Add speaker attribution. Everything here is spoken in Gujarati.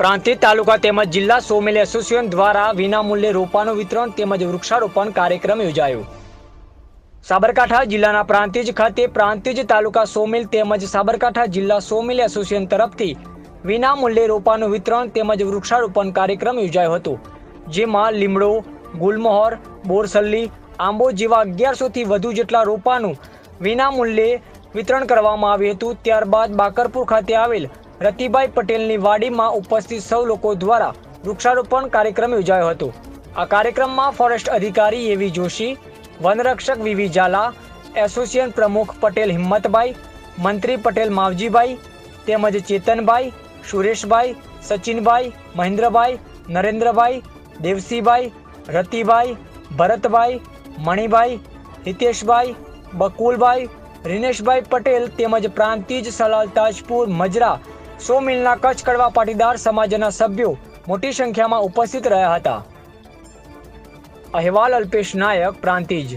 Speaker 1: પ્રાંતિજ તાલુકા તેમજ જિલ્લા સોમેલ એસોસિએશન દ્વારા વિનામૂલ્યે રોપાનું વિતરણ તેમજ વૃક્ષારોપણ કાર્યક્રમ યોજાયો. સાબરકાંઠા જિલ્લાના પ્રાંતિજ ખાતે પ્રાંતિજ તાલુકા સોમેલ તેમજ સાબરકાંઠા જિલ્લા સોમેલ એસોસિએશન તરફથી વિનામૂલ્યે રોપાનું વિતરણ તેમજ વૃક્ષારોપણ કાર્યક્રમ યોજાયો હતો. જેમાં લીમડો, ગુલમોહર, બોરસલ્લી, આંબો જેવા અગિયારસોથી વધુ જેટલા રોપાનું વિનામૂલ્યે વિતરણ કરવામાં આવ્યું હતું. ત્યારબાદ બાકરપુર ખાતે આવેલ રતિભાઈ પટેલની વાડીમાં ઉપસ્થિત સૌ લોકો દ્વારા વૃક્ષારોપણ કાર્યક્રમ યોજાયો હતો. આ કાર્યક્રમમાં ફોરેસ્ટ અધિકારી એવી જોશી, વનરક્ષક વીવી ઝાલા, એસોસિએશન પ્રમુખ પટેલ હિંમતભાઈ મંત્રી પટેલ માવજીભાઈ તેમજ ચેતનભાઈ સુરેશભાઈ સચિનભાઈ મહેન્દ્રભાઈ નરેન્દ્રભાઈ દેવસીભાઈ રતિભાઈ ભરતભાઈ મણિભાઈ હિતેશભાઈ બકુલભાઈ રિનેશભાઈ પટેલ તેમજ પ્રાંતિજ સલાલ તાજપુર મજરા સો મિલના કચ્છ કડવા પાટીદાર સમાજના સભ્યો મોટી સંખ્યામાં ઉપસ્થિત રહ્યા હતા. અહેવાલ અલ્પેશ નાયક, પ્રાંતિજ.